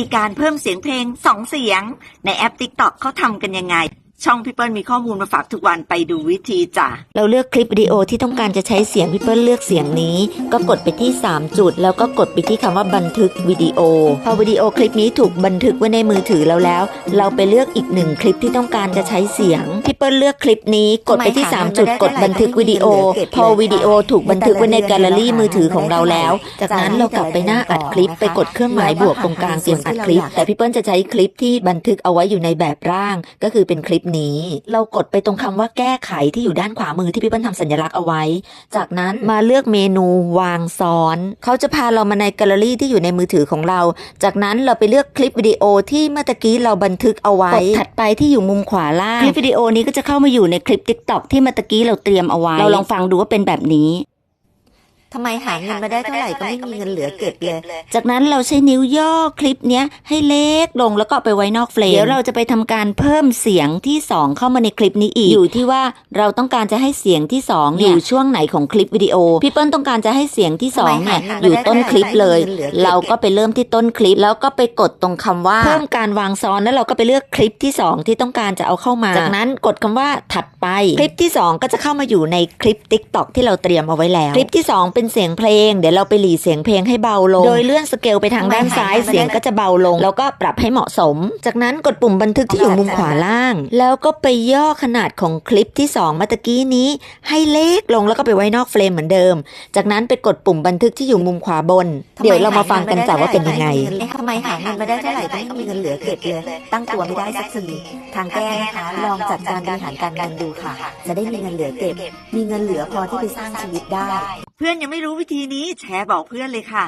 ธีการเพิ่มเสียงเพลงสองเสียง ในแอป TikTok เขาทำกันยังไง ช่องพี่เปิ้ลมีข้อมูลมาฝากทุกวันไปดูวิธีจ้ะ เราเลือกคลิปวิดีโอที่ต้องการจะใช้เสียงพี่เปิ้ลเลือกเสียงนี้ ก็กดไปที่ 3 จุด แล้วก็กดไปที่คำว่าบันทึกวิดีโอ พอวิดีโอคลิปนี้ถูกบันทึกไว้ในมือถือเราแล้ว เราไปเลือกอีกหนึ่งคลิปที่ต้องการจะใช้เสียงพี่เปิ้ลเลือกคลิปนี้กดไปที่ 3 จุด กดบันทึกวิดีโอ พอวิดีโอถูกบันทึกไว้ในแกลเลอรี่มือถือของเราแล้ว จากนั้นเรากลับไปหน้าอัดคลิปไปกดเครื่องหมายบวกตรงกลางเตรียมอัดคลิป แต่พี่เปิ้ลจะใช้คลิปที่บันทึกเอาไว้อยู่ในแบบร่าง ก็คือเป็นคลิปนี้ เรากดไปตรงคำว่าแก้ไขที่อยู่ด้านขวามือที่พี่เปิ้ลทำสัญลักษณ์เอาไว้ จากนั้นมาเลือกเมนูวางซ้อน เขาจะพาเรามาในแกลเลอรี่ที่อยู่ในมือถือของเรา จากนั้นเราไปเลือกคลิปวิดีโอที่เมื่อตะกี้เราบันทึกเอาไว้กดถัดไปที่อยู่มุมขวาล่าง คลิปวิดีโอนี้ก็จะเข้ามาอยู่ในคลิป t ิ k t o k ที่เมื่อตะกี้เราเตรียมเอาไว้ เราลองฟังดูว่าเป็นแบบนี้ ทำไมหาเงินมาได้เท่าไหร่ก็ไม่มีเงินเหลือเก็บเลย จากนั้นเราใช้นิ้วย่อคลิปเนี้ยให้เล็กลงแล้วก็เอาไปไว้นอกเฟรม เดี๋ยวเราจะไปทำการเพิ่มเสียงที่ 2 เข้ามาในคลิปนี้อีก อยู่ที่ว่าเราต้องการจะให้เสียงที่2เนี่ยอยู่ช่วงไหนของคลิปวิดีโอ พี่เปิ้ลต้องการจะให้เสียงที่2เนี่ยอยู่ต้นคลิปเลย เราก็ไปเริ่มที่ต้นคลิปแล้วก็ไปกดตรงคำว่าเพิ่มการวางซ้อนแล้วเราก็ไปเลือกคลิปที่ 2 ที่ต้องการจะเอาเข้ามา จากนั้นกดคำว่าถัดไป คลิปที่ 2 ก็จะเข้ามาอยู่ในคลิป t ิ k t o k ที่เราเตรียมเอาไว้แล้ว คลิปที่ 2เป็นเสียงเพลง เดี๋ยวเราไปหลีเสียงเพลงให้เบาลง โดยเลื่อนสเกลไปทางด้านซ้ายเสียงก็จะเบาลง แล้วก็ปรับให้เหมาะสม จากนั้นกดปุ่มบันทึกที่อยู่มุมขวาล่าง แล้วก็ไปย่อขนาดของคลิปที่2เมื่อตะกี้นี้ ให้เล็กลงแล้วก็ไปไว้นอกเฟรมเหมือนเดิม จากนั้นไปกดปุ่มบันทึกที่อยู่มุมขวาบน เดี๋ยวเรามาฟังกันจ้ะว่าเป็นยังไงเอ๊ะทำไมหาเงินมาได้เท่าไหร่ก็ไม่มีเงินเหลือเก็บเลยตั้งตัวไม่ได้สักทีทางแก้นะคะลองจัดการบริหารการเงินดูค่ะ จะได้มีเงินเหลือเก็บ มีเงินเหลือพอที่ไปสร้างชีวิตได้ เพื่อนยังไม่รู้วิธีนี้แชร์บอกเพื่อนเลยค่ะ